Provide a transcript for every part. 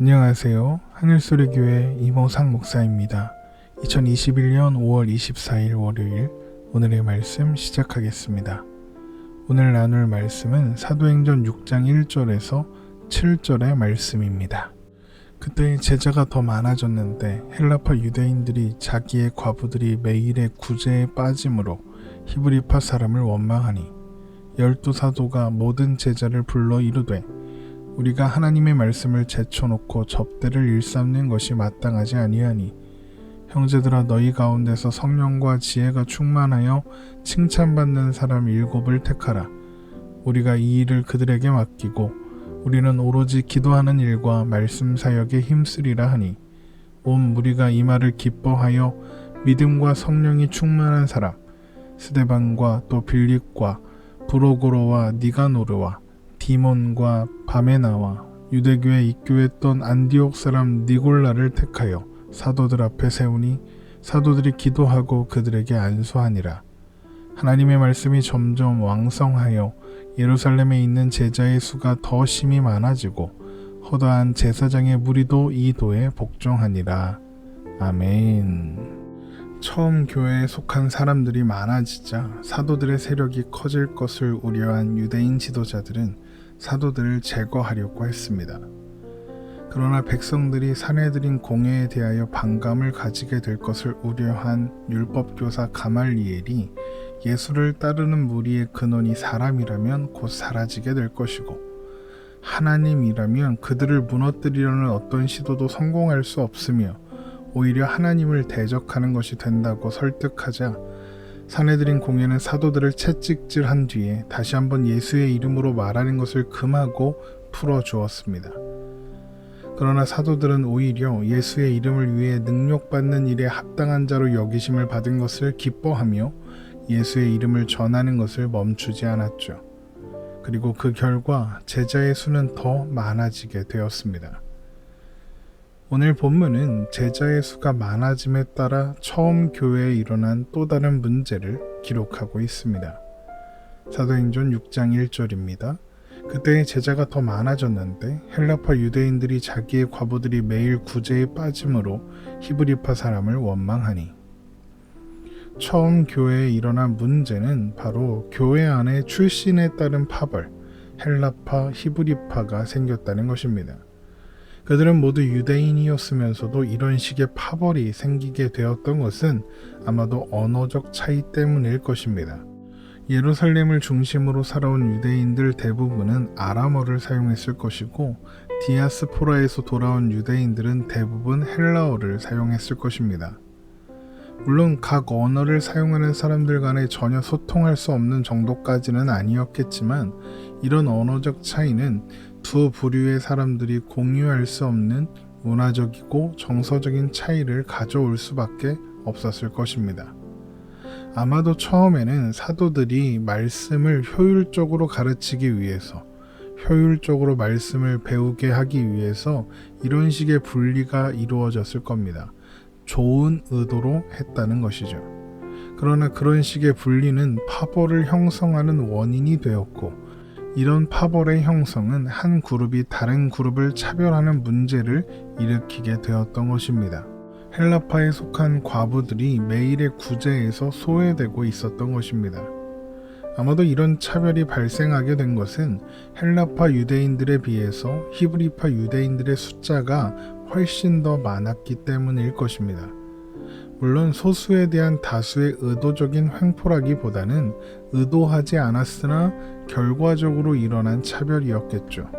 안녕하세요. 하늘소리교회 이모상 목사입니다. 2021년 5월 24일 월요일 오늘의 말씀 시작하겠습니다. 오늘 나눌 말씀은 사도행전 6장 1절에서 7절의 말씀입니다. 그때 제자가 더 많아졌는데 헬라파 유대인들이 자기의 과부들이 매일의 구제에 빠짐으로 히브리파 사람을 원망하니 열두 사도가 모든 제자를 불러 이르되 우리가 하나님의 말씀을 제쳐놓고 접대를 일삼는 것이 마땅하지 아니하니 형제들아 너희 가운데서 성령과 지혜가 충만하여 칭찬받는 사람 일곱을 택하라. 우리가 이 일을 그들에게 맡기고 우리는 오로지 기도하는 일과 말씀 사역에 힘쓰리라 하니 온 무리가 이 말을 기뻐하여 믿음과 성령이 충만한 사람 스데반과 또 빌립과 브로고로와 니가노르와 디몬과 바메나와 유대교에 입교했던 안디옥 사람 니골라를 택하여 사도들 앞에 세우니 사도들이 기도하고 그들에게 안수하니라. 하나님의 말씀이 점점 왕성하여 예루살렘에 있는 제자의 수가 더 심히 많아지고 허다한 제사장의 무리도 이 도에 복종하니라. 아멘. 처음 교회에 속한 사람들이 많아지자 사도들의 세력이 커질 것을 우려한 유대인 지도자들은 사도들을 제거하려고 했습니다. 그러나 백성들이 사내들인 공예에 대하여 반감을 가지게 될 것을 우려한 율법교사 가말리엘이 예수를 따르는 무리의 근원이 사람이라면 곧 사라지게 될 것이고 하나님이라면 그들을 무너뜨리려는 어떤 시도도 성공할 수 없으며 오히려 하나님을 대적하는 것이 된다고 설득하자 사내들인 공예는 사도들을 채찍질한 뒤에 다시 한번 예수의 이름으로 말하는 것을 금하고 풀어 주었습니다. 그러나 사도들은 오히려 예수의 이름을 위해 능력받는 일에 합당한 자로 여기심을 받은 것을 기뻐하며 예수의 이름을 전하는 것을 멈추지 않았죠. 그리고 그 결과 제자의 수는 더 많아지게 되었습니다. 오늘 본문은 제자의 수가 많아짐에 따라 처음 교회에 일어난 또 다른 문제를 기록하고 있습니다. 사도행전 6장 1절입니다. 그때 제자가 더 많아졌는데 헬라파 유대인들이 자기의 과부들이 매일 구제에 빠짐으로 히브리파 사람을 원망하니 처음 교회에 일어난 문제는 바로 교회 안에 출신에 따른 파벌, 헬라파, 히브리파가 생겼다는 것입니다. 그들은 모두 유대인이었으면서도 이런 식의 파벌이 생기게 되었던 것은 아마도 언어적 차이 때문일 것입니다. 예루살렘을 중심으로 살아온 유대인들 대부분은 아람어를 사용했을 것이고 디아스포라에서 돌아온 유대인들은 대부분 헬라어를 사용했을 것입니다. 물론 각 언어를 사용하는 사람들 간에 전혀 소통할 수 없는 정도까지는 아니었겠지만 이런 언어적 차이는 두 부류의 사람들이 공유할 수 없는 문화적이고 정서적인 차이를 가져올 수밖에 없었을 것입니다. 아마도 처음에는 사도들이 말씀을 효율적으로 가르치기 위해서 효율적으로 말씀을 배우게 하기 위해서 이런 식의 분리가 이루어졌을 겁니다. 좋은 의도로 했다는 것이죠. 그러나 그런 식의 분리는 파벌을 형성하는 원인이 되었고 이런 파벌의 형성은 한 그룹이 다른 그룹을 차별하는 문제를 일으키게 되었던 것입니다. 헬라파에 속한 과부들이 매일의 구제에서 소외되고 있었던 것입니다. 아마도 이런 차별이 발생하게 된 것은 헬라파 유대인들에 비해서 히브리파 유대인들의 숫자가 훨씬 더 많았기 때문일 것입니다. 물론 소수에 대한 다수의 의도적인 횡포라기보다는 의도하지 않았으나 결과적으로 일어난 차별이었겠죠.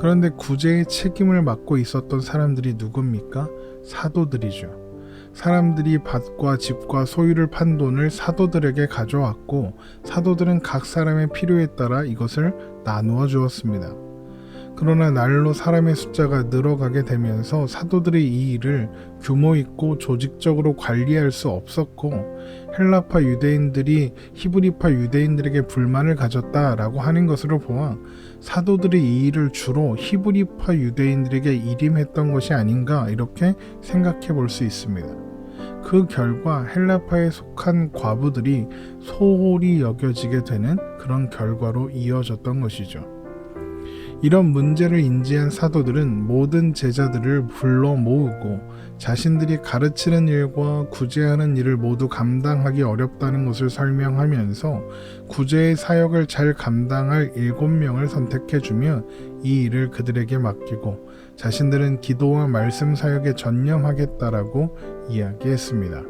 그런데 구제의 책임을 맡고 있었던 사람들이 누굽니까? 사도들이죠. 사람들이 밭과 집과 소유를 판 돈을 사도들에게 가져왔고 사도들은 각 사람의 필요에 따라 이것을 나누어 주었습니다. 그러나 날로 사람의 숫자가 늘어가게 되면서 사도들의 이 일을 규모 있고 조직적으로 관리할 수 없었고 헬라파 유대인들이 히브리파 유대인들에게 불만을 가졌다라고 하는 것으로 보아 사도들이 이 일을 주로 히브리파 유대인들에게 일임했던 것이 아닌가 이렇게 생각해 볼 수 있습니다. 그 결과 헬라파에 속한 과부들이 소홀히 여겨지게 되는 그런 결과로 이어졌던 것이죠. 이런 문제를 인지한 사도들은 모든 제자들을 불러 모으고 자신들이 가르치는 일과 구제하는 일을 모두 감당하기 어렵다는 것을 설명하면서 구제의 사역을 잘 감당할 일곱 명을 선택해주며 이 일을 그들에게 맡기고 자신들은 기도와 말씀 사역에 전념하겠다라고 이야기했습니다.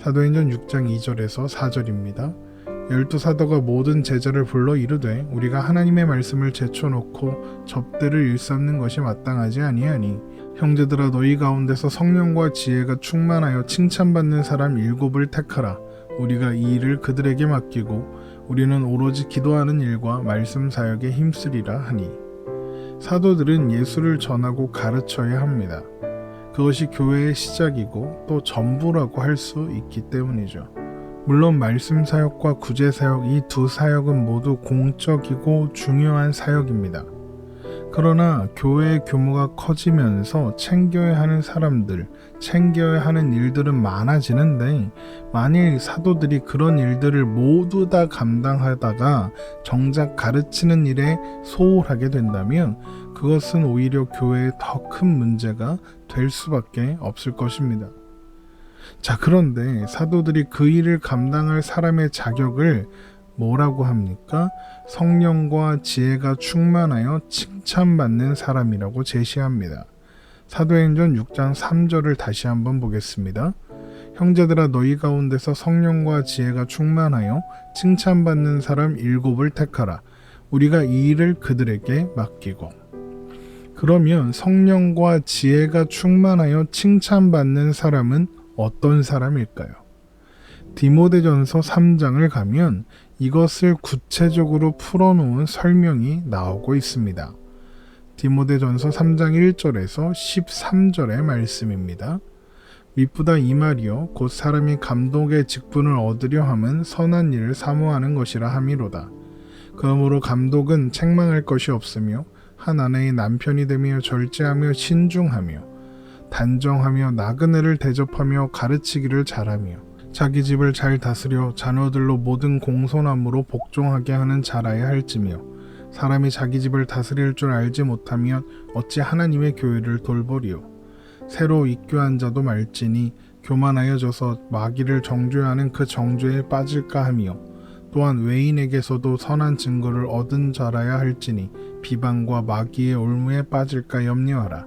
사도행전 6장 2절에서 4절입니다. 열두 사도가 모든 제자를 불러 이르되 우리가 하나님의 말씀을 제쳐놓고 접대를 일삼는 것이 마땅하지 아니하니 형제들아 너희 가운데서 성령과 지혜가 충만하여 칭찬받는 사람 일곱을 택하라 우리가 이 일을 그들에게 맡기고 우리는 오로지 기도하는 일과 말씀 사역에 힘쓰리라 하니 사도들은 예수를 전하고 가르쳐야 합니다. 그것이 교회의 시작이고 또 전부라고 할 수 있기 때문이죠. 물론 말씀 사역과 구제 사역 이 두 사역은 모두 공적이고 중요한 사역입니다. 그러나 교회의 규모가 커지면서 챙겨야 하는 사람들, 챙겨야 하는 일들은 많아지는데 만일 사도들이 그런 일들을 모두 다 감당하다가 정작 가르치는 일에 소홀하게 된다면 그것은 오히려 교회에 더 큰 문제가 될 수밖에 없을 것입니다. 자, 그런데 사도들이 그 일을 감당할 사람의 자격을 뭐라고 합니까? 성령과 지혜가 충만하여 칭찬받는 사람이라고 제시합니다. 사도행전 6장 3절을 다시 한번 보겠습니다. 형제들아 너희 가운데서 성령과 지혜가 충만하여 칭찬받는 사람 일곱을 택하라. 우리가 이 일을 그들에게 맡기고. 그러면 성령과 지혜가 충만하여 칭찬받는 사람은 어떤 사람일까요? 디모데전서 3장을 가면 이것을 구체적으로 풀어놓은 설명이 나오고 있습니다. 디모데전서 3장 1절에서 13절의 말씀입니다. 미쁘다 이 말이요 곧 사람이 감독의 직분을 얻으려 함은 선한 일을 사모하는 것이라 함이로다. 그러므로 감독은 책망할 것이 없으며 한 아내의 남편이 되며 절제하며 신중하며 단정하며 나그네를 대접하며 가르치기를 잘하며 자기 집을 잘 다스려 자녀들로 모든 공손함으로 복종하게 하는 자라야 할지며 사람이 자기 집을 다스릴 줄 알지 못하면 어찌 하나님의 교회를 돌보리요 새로 입교한 자도 말지니 교만하여져서 마귀를 정죄하는 그 정죄에 빠질까 하며 또한 외인에게서도 선한 증거를 얻은 자라야 할지니 비방과 마귀의 올무에 빠질까 염려하라.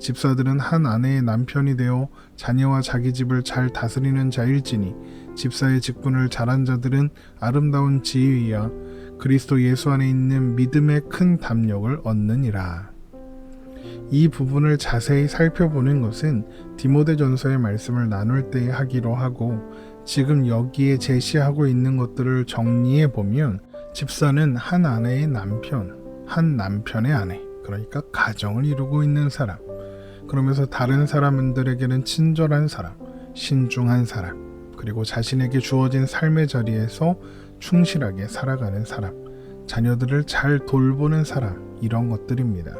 집사들은 한 아내의 남편이 되어 자녀와 자기 집을 잘 다스리는 자일지니 집사의 직분을 잘한 자들은 아름다운 지위야 그리스도 예수 안에 있는 믿음의 큰 담력을 얻느니라. 이 부분을 자세히 살펴보는 것은 디모데전서의 말씀을 나눌 때 하기로 하고 지금 여기에 제시하고 있는 것들을 정리해 보면 집사는 한 아내의 남편, 한 남편의 아내, 그러니까 가정을 이루고 있는 사람. 그러면서 다른 사람들에게는 친절한 사람, 신중한 사람, 그리고 자신에게 주어진 삶의 자리에서 충실하게 살아가는 사람, 자녀들을 잘 돌보는 사람, 이런 것들입니다.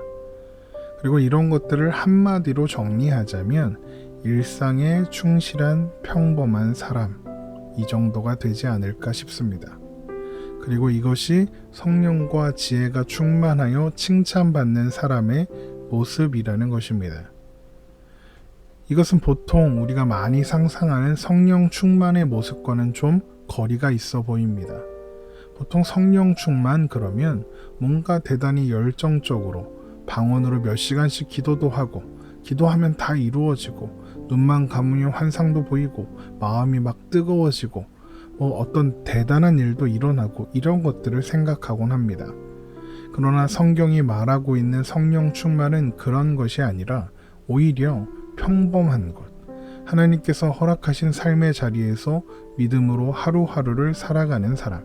그리고 이런 것들을 한마디로 정리하자면 일상에 충실한 평범한 사람, 이 정도가 되지 않을까 싶습니다. 그리고 이것이 성령과 지혜가 충만하여 칭찬받는 사람의 모습이라는 것입니다. 이것은 보통 우리가 많이 상상하는 성령 충만의 모습과는 좀 거리가 있어 보입니다. 보통 성령 충만 그러면 뭔가 대단히 열정적으로 방언으로 몇 시간씩 기도도 하고 기도하면 다 이루어지고 눈만 감으면 환상도 보이고 마음이 막 뜨거워지고 뭐 어떤 대단한 일도 일어나고 이런 것들을 생각하곤 합니다. 그러나 성경이 말하고 있는 성령 충만은 그런 것이 아니라 오히려 평범한 것, 하나님께서 허락하신 삶의 자리에서 믿음으로 하루하루를 살아가는 사람,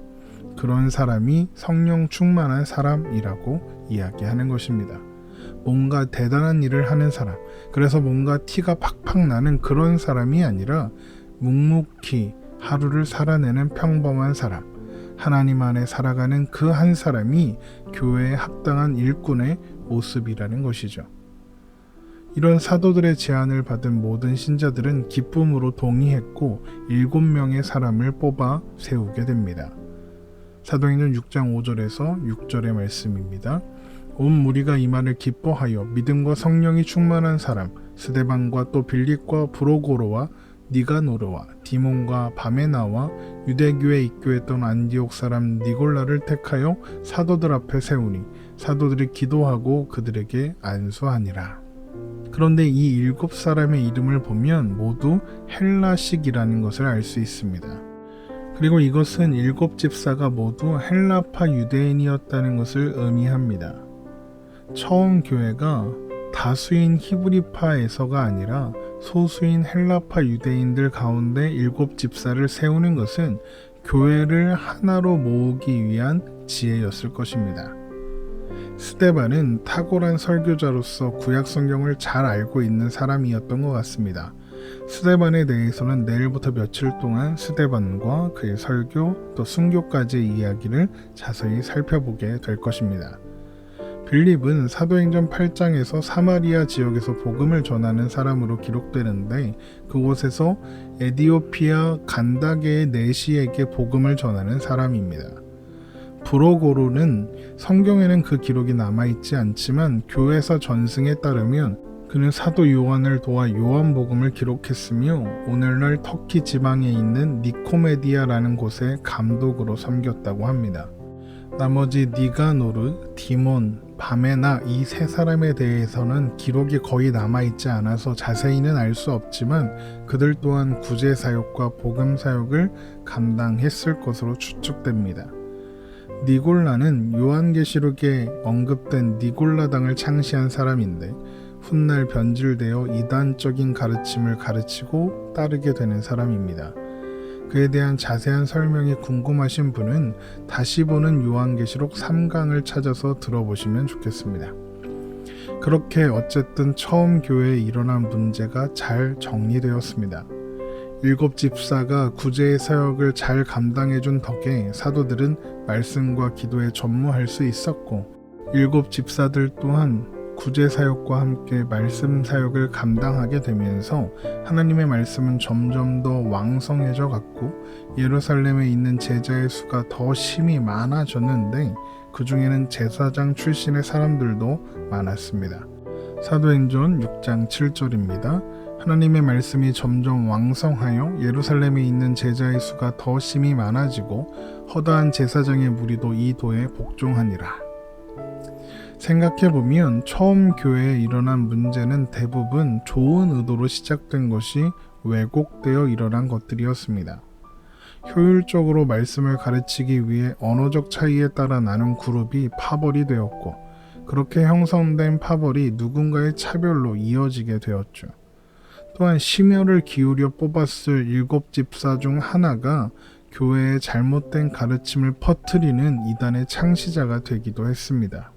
그런 사람이 성령 충만한 사람이라고 이야기하는 것입니다. 뭔가 대단한 일을 하는 사람, 그래서 뭔가 티가 팍팍 나는 그런 사람이 아니라 묵묵히 하루를 살아내는 평범한 사람, 하나님 안에 살아가는 그 한 사람이 교회에 합당한 일꾼의 모습이라는 것이죠. 이런 사도들의 제안을 받은 모든 신자들은 기쁨으로 동의했고 일곱 명의 사람을 뽑아 세우게 됩니다. 사도행전 6장 5절에서 6절의 말씀입니다. 온 무리가 이 말을 기뻐하여 믿음과 성령이 충만한 사람 스데반과 또 빌립과 브로고로와 니가노르와 디몬과 바메나와 유대교에 입교했던 안디옥 사람 니골라를 택하여 사도들 앞에 세우니 사도들이 기도하고 그들에게 안수하니라. 그런데 이 일곱 사람의 이름을 보면 모두 헬라식이라는 것을 알 수 있습니다. 그리고 이것은 일곱 집사가 모두 헬라파 유대인이었다는 것을 의미합니다. 처음 교회가 다수인 히브리파에서가 아니라 소수인 헬라파 유대인들 가운데 일곱 집사를 세우는 것은 교회를 하나로 모으기 위한 지혜였을 것입니다. 스테반은 탁월한 설교자로서 구약 성경을 잘 알고 있는 사람이었던 것 같습니다. 스테반에 대해서는 내일부터 며칠 동안 스테반과 그의 설교 또 순교까지의 이야기를 자세히 살펴보게 될 것입니다. 빌립은 사도행전 8장에서 사마리아 지역에서 복음을 전하는 사람으로 기록되는데 그곳에서 에디오피아 간다게의 내시에게 복음을 전하는 사람입니다. 브로고로는 성경에는 그 기록이 남아있지 않지만 교회사 전승에 따르면 그는 사도 요한을 도와 요한복음을 기록했으며 오늘날 터키 지방에 있는 니코메디아라는 곳에 감독으로 섬겼다고 합니다. 나머지 니가노르, 디몬, 바메나 이 세 사람에 대해서는 기록이 거의 남아있지 않아서 자세히는 알 수 없지만 그들 또한 구제 사역과 복음 사역을 감당했을 것으로 추측됩니다. 니골라는 요한계시록에 언급된 니골라당을 창시한 사람인데 훗날 변질되어 이단적인 가르침을 가르치고 따르게 되는 사람입니다. 그에 대한 자세한 설명이 궁금하신 분은 다시 보는 요한계시록 3강을 찾아서 들어보시면 좋겠습니다. 그렇게 어쨌든 처음 교회에 일어난 문제가 잘 정리되었습니다. 일곱 집사가 구제의 사역을 잘 감당해준 덕에 사도들은 말씀과 기도에 전무할 수 있었고 일곱 집사들 또한 구제 사역과 함께 말씀 사역을 감당하게 되면서 하나님의 말씀은 점점 더 왕성해져 갔고 예루살렘에 있는 제자의 수가 더 심히 많아졌는데 그 중에는 제사장 출신의 사람들도 많았습니다. 사도행전 6장 7절입니다. 하나님의 말씀이 점점 왕성하여 예루살렘에 있는 제자의 수가 더 심히 많아지고 허다한 제사장의 무리도 이 도에 복종하니라. 생각해보면 처음 교회에 일어난 문제는 대부분 좋은 의도로 시작된 것이 왜곡되어 일어난 것들이었습니다. 효율적으로 말씀을 가르치기 위해 언어적 차이에 따라 나눈 그룹이 파벌이 되었고, 그렇게 형성된 파벌이 누군가의 차별로 이어지게 되었죠. 또한 심혈을 기울여 뽑았을 일곱 집사 중 하나가 교회의 잘못된 가르침을 퍼뜨리는 이단의 창시자가 되기도 했습니다.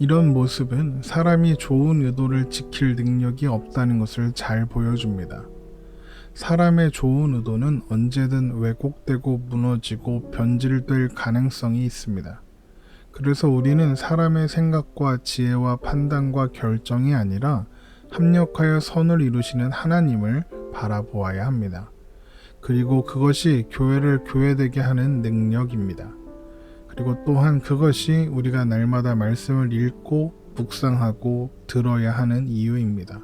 이런 모습은 사람이 좋은 의도를 지킬 능력이 없다는 것을 잘 보여줍니다. 사람의 좋은 의도는 언제든 왜곡되고 무너지고 변질될 가능성이 있습니다. 그래서 우리는 사람의 생각과 지혜와 판단과 결정이 아니라 합력하여 선을 이루시는 하나님을 바라보아야 합니다. 그리고 그것이 교회를 교회되게 하는 능력입니다. 그리고 또한 그것이 우리가 날마다 말씀을 읽고 묵상하고 들어야 하는 이유입니다.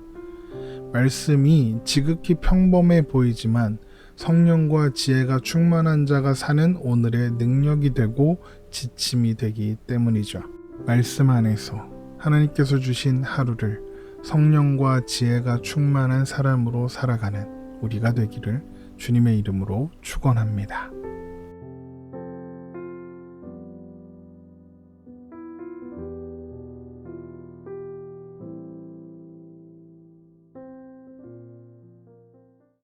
말씀이 지극히 평범해 보이지만 성령과 지혜가 충만한 자가 사는 오늘의 능력이 되고 지침이 되기 때문이죠. 말씀 안에서 하나님께서 주신 하루를 성령과 지혜가 충만한 사람으로 살아가는 우리가 되기를 주님의 이름으로 축원합니다.